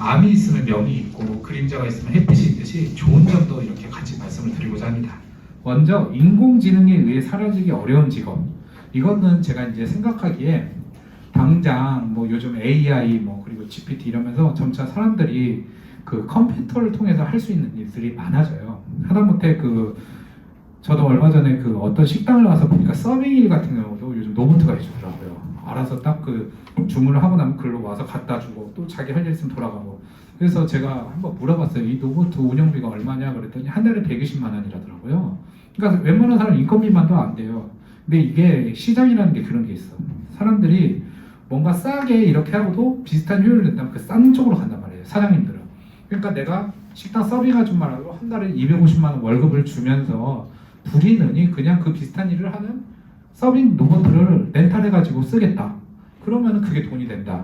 암이 있으면 명이 있고 그림자가 있으면 햇빛이 있듯이 좋은 점도 이렇게 같이 말씀을 드리고자 합니다. 먼저 인공지능에 의해 사라지기 어려운 직업. 이거는 제가 이제 생각하기에 당장 뭐 요즘 AI 뭐 그리고 GPT 이러면서 점차 사람들이 그 컴퓨터를 통해서 할 수 있는 일들이 많아져요. 하다못해 그 저도 얼마 전에 그 어떤 식당을 가서 보니까 서빙 일 같은 경우도 요즘 로봇가 해주더라고요. 알아서 딱 그 주문을 하고 나면 글로 와서 갖다 주고 또 자기 할 일 있으면 돌아가고. 그래서 제가 한번 물어봤어요. 이 로봇 운영비가 얼마냐 그랬더니 한 달에 120만 원이라더라고요. 그러니까 웬만한 사람 인건비만도 안 돼요. 근데 이게 시장이라는 게 그런 게 있어. 사람들이 뭔가 싸게 이렇게 하고도 비슷한 효율을 낸다면 그 싼 쪽으로 간단 말이에요. 사장님들은. 그러니까 내가 식당 서빙 아줌마라도 한 달에 250만 원 월급을 주면서 부리느니 그냥 그 비슷한 일을 하는 서빙 로봇을 렌탈해가지고 쓰겠다. 그러면 그게 돈이 된다.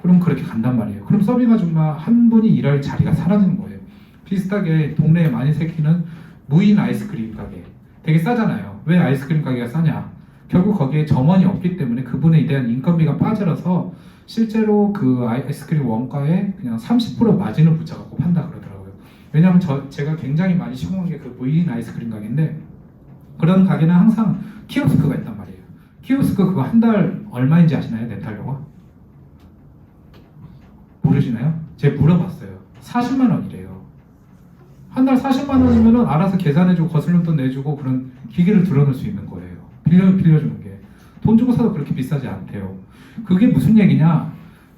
그럼 그렇게 간단 말이에요. 그럼 서빙 아줌마 한 분이 일할 자리가 사라지는 거예요. 비슷하게 동네에 많이 생기는 무인 아이스크림 가게. 되게 싸잖아요. 왜 아이스크림 가게가 싸냐? 결국 거기에 점원이 없기 때문에 그분에 대한 인건비가 빠져서 실제로 그 아이스크림 원가에 그냥 30% 마진을 붙여갖고 판다 그러더라고요. 왜냐하면 저 제가 굉장히 많이 시공한 게 그 무인 아이스크림 가게인데 그런 가게는 항상 키오스크가 있단 말이에요. 키오스크 그거 한 달 얼마인지 아시나요? 렌탈료가? 모르시나요? 제가 물어봤어요. 40만 원이래요. 한 달 40만 원이면은 알아서 계산해주고 거슬림돈 내주고 그런 기계를 들어놓을 수 있는 거예요. 빌려 빌려주는 게 돈 주고 사도 그렇게 비싸지 않대요. 그게 무슨 얘기냐?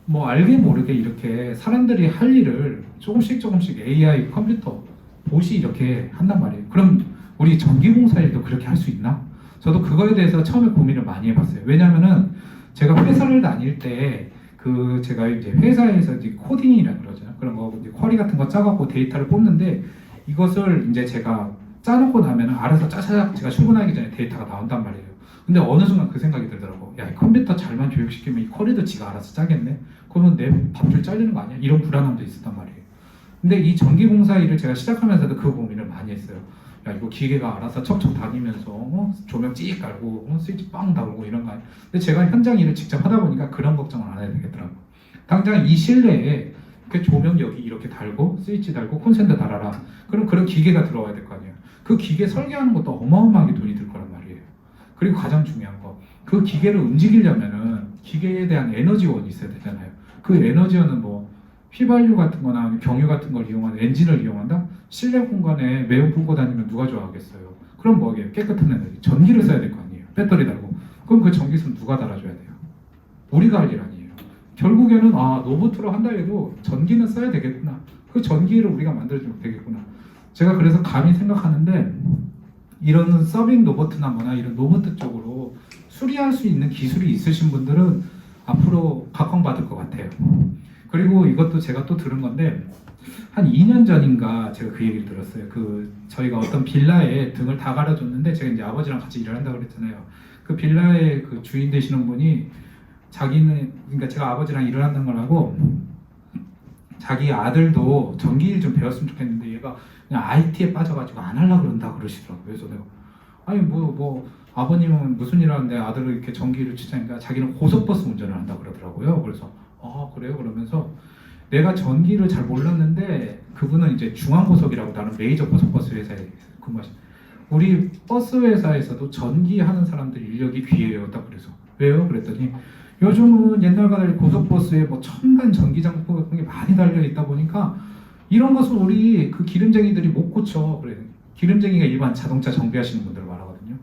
뭐 알게 모르게 이렇게 사람들이 할 일을 조금씩 조금씩 AI 컴퓨터 봇이 이렇게 한단 말이에요. 그럼 우리 전기공사 일도 그렇게 할 수 있나? 저도 그거에 대해서 처음에 고민을 많이 해봤어요. 왜냐면은 제가 회사를 다닐 때 그 제가 이제 회사에서 이제 코딩이라 그러죠. 그런 거 이제 쿼리 같은 거 짜갖고 데이터를 뽑는데 이것을 이제 제가 짜놓고 나면 알아서 짜자작 제가 출근하기 전에 데이터가 나온단 말이에요. 근데 어느 순간 그 생각이 들더라고. 야, 이 컴퓨터 잘만 교육시키면 이 쿼리도 지가 알아서 짜겠네? 그러면 내 밥줄 잘리는 거 아니야? 이런 불안함도 있었단 말이에요. 근데 이 전기공사 일을 제가 시작하면서도 그 고민을 많이 했어요. 야, 이거 기계가 알아서 척척 다니면서 어? 조명 찍 깔고 어? 스위치 빵 달고 이런 거 아니야? 근데 제가 현장 일을 직접 하다 보니까 그런 걱정을 안 해야 되겠더라고. 당장 이 실내에 그 조명 여기 이렇게 달고 스위치 달고 콘센트 달아라. 그럼 그런 기계가 들어와야 될 거 아니에요. 그 기계 설계하는 것도 어마어마하게 돈이 들 거란 말이에요. 그리고 가장 중요한 거, 그 기계를 움직이려면은 기계에 대한 에너지원이 있어야 되잖아요. 그 에너지원은 뭐 휘발유 같은 거나 경유 같은 걸 이용하는 엔진을 이용한다? 실내 공간에 매우 불고 다니면 누가 좋아하겠어요? 그럼 뭐게요? 깨끗한 에너지. 전기를 써야 될 거 아니에요. 배터리 달고. 그럼 그 전기선 누가 달아줘야 돼요? 우리가 할 일 아니에요. 결국에는 아 로봇으로 한다 해도 전기는 써야 되겠구나. 그 전기를 우리가 만들어주면 되겠구나. 제가 그래서 감히 생각하는데 이런 서빙 로봇이나 뭐나 이런 로봇 쪽으로 수리할 수 있는 기술이 있으신 분들은 앞으로 각광받을 것 같아요. 그리고 이것도 제가 또 들은 건데 한 2년 전인가 제가 그 얘기를 들었어요. 그 저희가 어떤 빌라에 등을 다 갈아줬는데 제가 이제 아버지랑 같이 일을 한다고 그랬잖아요. 그 빌라의 그 주인 되시는 분이 자기는 그러니까 제가 아버지랑 일을 한다는 걸 하고 자기 아들도 전기일 좀 배웠으면 좋겠는데 얘가 그냥 IT에 빠져가지고 안 하려고 그런다 그러시더라고요. 그래서 내가 아니 뭐뭐 아버님은 무슨 일 하는데 아들을 이렇게 전기를 치자니까 자기는 고속버스 운전을 한다 그러더라고요. 그래서 아 그래요 그러면서 내가 전기를 잘 몰랐는데 그분은 이제 중앙고속이라고 다른 메이저 고속버스 회사에 근무하신 우리 버스 회사에서도 전기 하는 사람들 인력이 귀해요 딱 그래서. 왜요? 그랬더니 요즘은 옛날과 달리 고속버스에 뭐 첨단 전기장치 같은 게 많이 달려 있다 보니까 이런 것을 우리 그 기름쟁이들이 못 고쳐. 그래 기름쟁이가 일반 자동차 정비하시는 분들 말하거든요.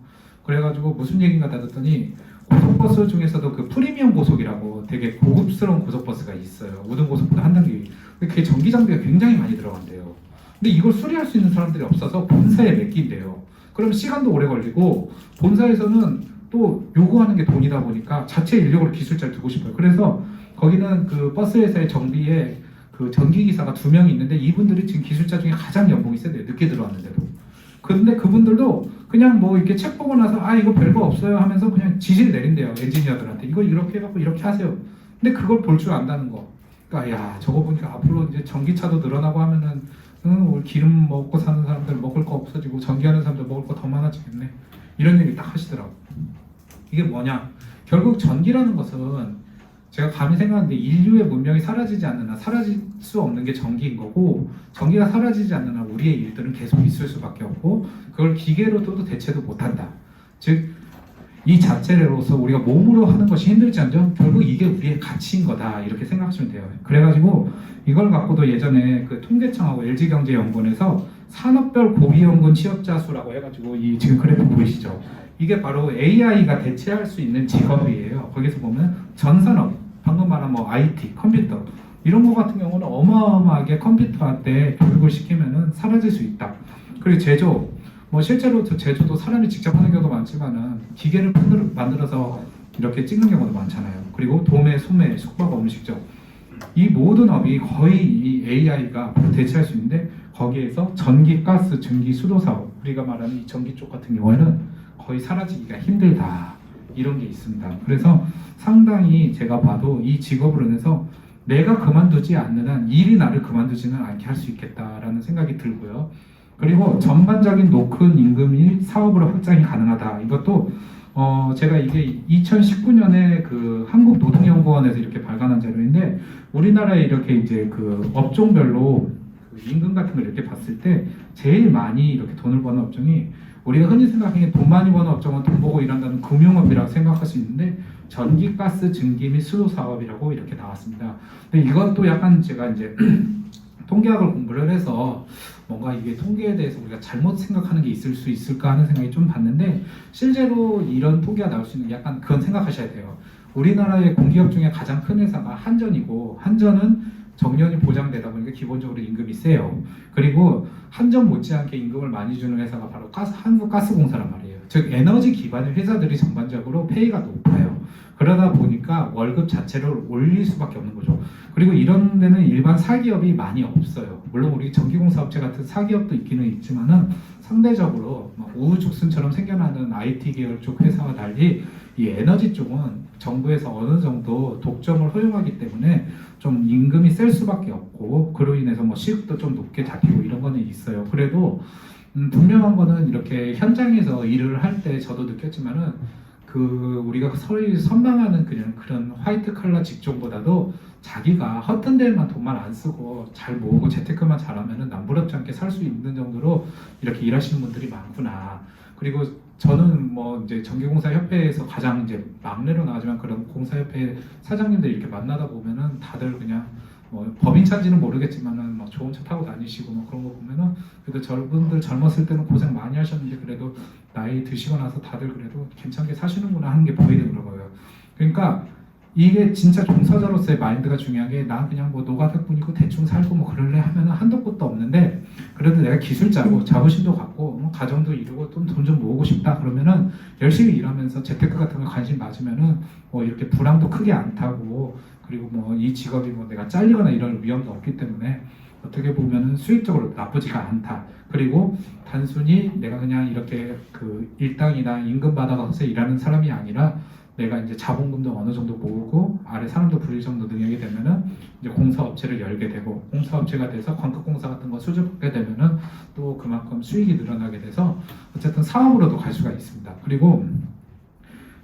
그래가지고 무슨 얘기인가 듣더니 고속버스 중에서도 그 프리미엄 고속이라고 되게 고급스러운 고속버스가 있어요 우등 고속보다 한 단계 위. 근데 그게 전기 장비가 굉장히 많이 들어간대요 근데 이걸 수리할 수 있는 사람들이 없어서 본사에 맡긴대요 그럼 시간도 오래 걸리고 본사에서는 또 요구하는 게 돈이다 보니까 자체 인력으로 기술자를 두고 싶어요. 그래서 거기는 그 버스 회사의 정비에 그 전기 기사가 두 명이 있는데 이분들이 지금 기술자 중에 가장 연봉이 세대요. 늦게 들어왔는데도. 근데 그분들도 그냥 뭐 이렇게 책 보고 나서 아 이거 별거 없어요 하면서 그냥 지시를 내린대요 엔지니어들한테 이거 이렇게 해갖고 이렇게 하세요. 근데 그걸 볼 줄 안다는 거. 그러니까 야 저거 보니까 앞으로 이제 전기차도 늘어나고 하면은 응, 기름 먹고 사는 사람들 먹을 거 없어지고 전기하는 사람들 먹을 거 더 많아지겠네. 이런 얘기 딱 하시더라고. 이게 뭐냐? 결국 전기라는 것은 제가 감히 생각하는데 인류의 문명이 사라지지 한 사라질 수 없는 게 전기인 거고 전기가 사라지지 한 우리의 일들은 계속 있을 수밖에 없고 그걸 기계로도 대체도 못한다. 즉 이 자체로서 우리가 몸으로 하는 것이 힘들지언정 결국 이게 우리의 가치인 거다 이렇게 생각하시면 돼요. 그래가지고 이걸 갖고도 예전에 그 통계청하고 LG경제연구원에서 산업별 고위험군 취업자 수라고 해가지고 이 지금 그래프 보이시죠? 이게 바로 AI가 대체할 수 있는 직업이에요. 거기서 보면 전산업, 방금 말한 뭐 IT, 컴퓨터 이런 거 같은 경우는 어마어마하게 컴퓨터한테 교육을 시키면은 사라질 수 있다. 그리고 제조, 뭐 실제로 저 제조도 사람이 직접 하는 경우도 많지만은 기계를 만들- 만들어서 이렇게 찍는 경우도 많잖아요. 그리고 도매, 소매, 숙박, 음식점 이 모든 업이 거의 이 AI가 대체할 수 있는데 거기에서 전기, 가스, 증기, 수도 사업 우리가 말하는 이 전기 쪽 같은 경우에는 거의 사라지기가 힘들다 이런 게 있습니다. 그래서 상당히 제가 봐도 이 직업으로 인해서 내가 그만두지 않는 한 일이 나를 그만두지는 않게 할 수 있겠다라는 생각이 들고요. 그리고 전반적인 높은 임금이 사업으로 확장이 가능하다. 이것도 어 제가 이게 2019년에 그 한국노동연구원에서 이렇게 발간한 자료인데 우리나라에 이렇게 이제 그 업종별로 그 임금 같은 걸 이렇게 봤을 때 제일 많이 이렇게 돈을 버는 업종이 우리가 흔히 생각하기에 돈 많이 버는 업종은 돈 보고 일한다는 금융업이라고 생각할 수 있는데 전기, 가스, 증기 및 수도 사업이라고 이렇게 나왔습니다. 근데 이것도 약간 제가 이제 통계학을 공부를 해서 뭔가 이게 통계에 대해서 우리가 잘못 생각하는 게 있을 수 있을까 하는 생각이 좀 봤는데 실제로 이런 통계가 나올 수 있는 게 약간 그건 생각하셔야 돼요. 우리나라의 공기업 중에 가장 큰 회사가 한전이고 한전은 정년이 보장되다 보니까 기본적으로 임금이 세요. 그리고 한전 못지않게 임금을 많이 주는 회사가 바로 가스, 한국가스공사란 말이에요. 즉 에너지 기반의 회사들이 전반적으로 페이가 높아요. 그러다 보니까 월급 자체를 올릴 수밖에 없는 거죠. 그리고 이런 데는 일반 사기업이 많이 없어요. 물론 우리 전기공사 업체 같은 사기업도 있기는 있지만은 상대적으로 막 우후죽순처럼 생겨나는 IT 계열 쪽 회사와 달리 이 에너지 쪽은 정부에서 어느 정도 독점을 허용하기 때문에 좀 임금이 셀 수밖에 없고 그로 인해서 뭐 시급도 좀 높게 잡히고 이런 거는 있어요. 그래도 음, 분명한 거는 이렇게 현장에서 일을 할 때 저도 느꼈지만은 그 우리가 선망하는 그냥 그런 화이트 칼라 직종보다도 자기가 허튼 데만 돈만 안 쓰고 잘 모으고 재테크만 잘하면은 남부럽지 않게 살 수 있는 정도로 이렇게 일하시는 분들이 많구나. 그리고 저는 뭐 이제 전기공사 협회에서 가장 이제 막내로 나가지만 그런 공사협회 사장님들 이렇게 만나다 보면은 다들 그냥 뭐 법인 차인지는 모르겠지만은 막 좋은 차 타고 다니시고 뭐 그런 거 보면은 그래도 저분들 젊었을 때는 고생 많이 하셨는데 그래도 나이 드시고 나서 다들 그래도 괜찮게 사시는구나 하는 게 보이더라고요. 그러니까 이게 진짜 종사자로서의 마인드가 중요한 게난 그냥 뭐 노가다 뿐이고 대충 살고 뭐 그럴래 하면은 한도 끝도 없는데 그래도 내가 기술자고 자부심도 갖고 뭐 가정도 이루고 좀돈좀 모으고 싶다 그러면은 열심히 일하면서 재테크 같은 거 관심 맞으면은 뭐 이렇게 불황도 크게 안 타고 그리고 뭐 이 직업이 뭐 내가 잘리거나 이런 위험도 없기 때문에 어떻게 보면은 수익적으로 나쁘지가 않다. 그리고 단순히 내가 그냥 이렇게 그 일당이나 임금 받아가서 일하는 사람이 아니라 내가 이제 자본금도 어느 정도 모으고 아래 사람도 부릴 정도 능력이 되면은 이제 공사업체를 열게 되고 공사업체가 돼서 광급공사 같은 거 수주받게 되면은 또 그만큼 수익이 늘어나게 돼서 어쨌든 사업으로도 갈 수가 있습니다. 그리고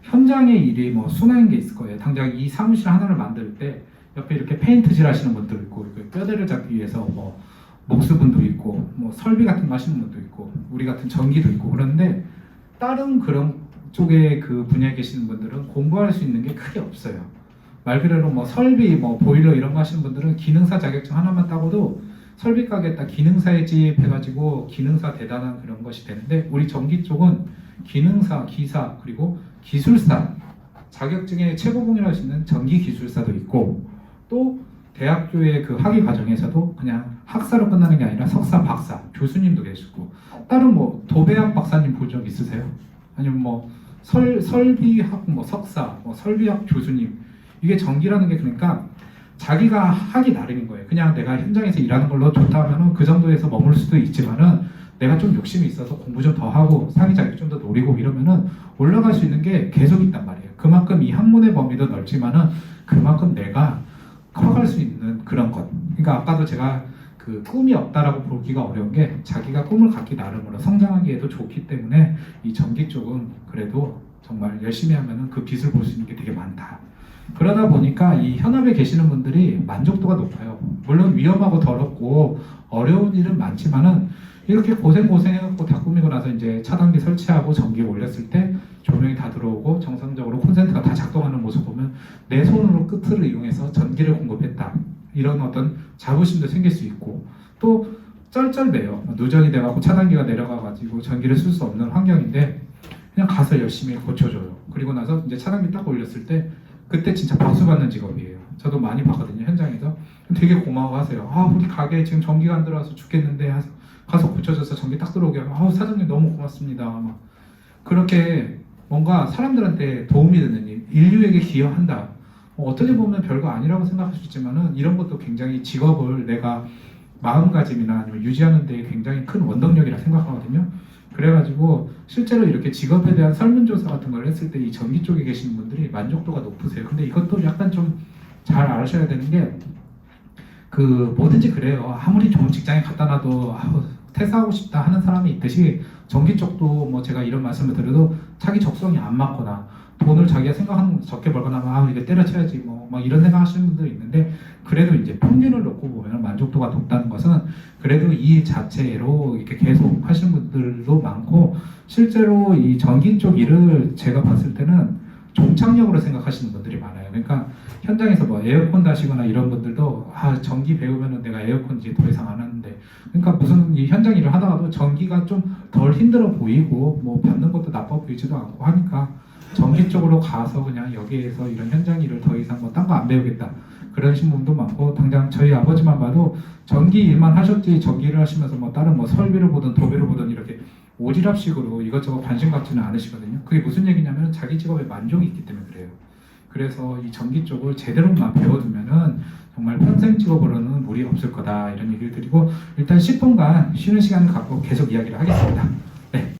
현장의 일이 뭐 순화인 게 있을 거예요. 당장 이 사무실 하나를 만들 때 옆에 이렇게 페인트질 하시는 분도 있고 그 뼈대를 잡기 위해서 뭐 목수분도 있고 뭐 설비 같은 거 하시는 분도 있고 우리 같은 전기도 있고 그런데 다른 그런 쪽에 그 분야에 계시는 분들은 공부할 수 있는 게 크게 없어요. 말 그대로 뭐 설비, 뭐 보일러 이런 거 하시는 분들은 기능사 자격증 하나만 따고도 설비 가게 딱 기능사에 지입해가지고 기능사 대단한 그런 것이 되는데 우리 전기 쪽은 기능사, 기사 그리고 기술사 자격증의 최고봉이라고 할수 있는 전기 기술사도 있고 또 대학교의 그 학위 과정에서도 그냥 학사로 끝나는 게 아니라 석사, 박사, 교수님도 계시고 다른 뭐 도배학 박사님 본 적 있으세요? 아니면 뭐 설, 설비학 뭐 석사, 뭐 설비학 교수님 이게 전기라는 게 그러니까 자기가 하기 나름인 거예요. 그냥 내가 현장에서 일하는 걸로 좋다 하면은 그 정도에서 머물 수도 있지만은 내가 좀 욕심이 있어서 공부 좀 더 하고 상위 자격 좀 더 노리고 이러면은 올라갈 수 있는 게 계속 있단 말이에요. 그만큼 이 학문의 범위도 넓지만은 그만큼 내가 커갈 수 있는 그런 것. 그러니까 아까도 제가 그 꿈이 없다라고 보기가 어려운 게 자기가 꿈을 갖기 나름으로 성장하기에도 좋기 때문에 이 전기 쪽은 그래도 정말 열심히 하면은 그 빛을 볼 수 있는 게 되게 많다. 그러다 보니까 이 현업에 계시는 분들이 만족도가 높아요. 물론 위험하고 더럽고 어려운 일은 많지만은 이렇게 고생 고생해갖고 다 꾸미고 나서 이제 차단기 설치하고 전기 올렸을 때 조명이 다 들어오고 정상적으로 콘센트가 다 작동하는 모습 보면 내 손으로 끝을 이용해서 전기를 공급했다 이런 어떤 자부심도 생길 수 있고 또 쩔쩔매요. 누전이 돼갖고 차단기가 내려가가지고 전기를 쓸 수 없는 환경인데 그냥 가서 열심히 고쳐줘요. 그리고 나서 이제 차단기 딱 올렸을 때 그때 진짜 박수 받는 직업이에요. 저도 많이 봤거든요 현장에서. 되게 고마워하세요. 아 우리 가게 지금 전기가 안 들어와서 죽겠는데 가서 고쳐줘서 전기 딱 들어오게 하고 아우 사장님 너무 고맙습니다. 막 그렇게 뭔가 사람들한테 도움이 되는 일, 인류에게 기여한다. 어, 어떻게 보면 별거 아니라고 생각할 수 있지만은 이런 것도 굉장히 직업을 내가 마음가짐이나 아니면 유지하는 데 굉장히 큰 원동력이라 생각하거든요. 그래가지고 실제로 이렇게 직업에 대한 설문조사 같은 걸 했을 때 이 전기 쪽에 계시는 분들이 만족도가 높으세요. 근데 이것도 약간 좀잘 아셔야 되는 게 그 뭐든지 그래요. 아무리 좋은 직장에 갖다 놔도 퇴사하고 싶다 하는 사람이 있듯이 전기 쪽도 뭐 제가 이런 말씀을 드려도 자기 적성이 안 맞거나 돈을 자기가 것보다 적게 벌거나 막 아, 이거 때려쳐야지 뭐 막 이런 생각하시는 분들이 있는데 그래도 이제 평균을 놓고 보면 만족도가 높다는 것은 그래도 이 자체로 이렇게 계속 하시는 분들도 많고 실제로 이 전기 쪽 일을 제가 봤을 때는 종착역으로 생각하시는 분들이 많아요. 그러니까 현장에서 뭐 에어컨 다시거나 이런 분들도 아 전기 배우면은 내가 에어컨 이제 더 이상 안 하는데 그러니까 무슨 이 현장 일을 하다가도 전기가 좀 덜 힘들어 보이고 뭐 받는 것도 나빠 보이지도 않고 하니까 전기 쪽으로 가서 그냥 여기에서 이런 현장 일을 더 이상 뭐 딴 거 안 배우겠다 그러신 분도 많고 당장 저희 아버지만 봐도 전기 일만 하셨지 전기를 하시면서 뭐 다른 뭐 설비를 보든 도배를 보든 이렇게 오지랖식으로 이것저것 관심 갖지는 않으시거든요. 그게 무슨 얘기냐면 자기 직업에 만족이 있기 때문에 그래요. 그래서 이 전기 쪽을 제대로만 배워두면은 정말 평생 직업으로는 무리 없을 거다 이런 얘기를 드리고 일단 10분간 쉬는 시간을 갖고 계속 이야기를 하겠습니다. 네.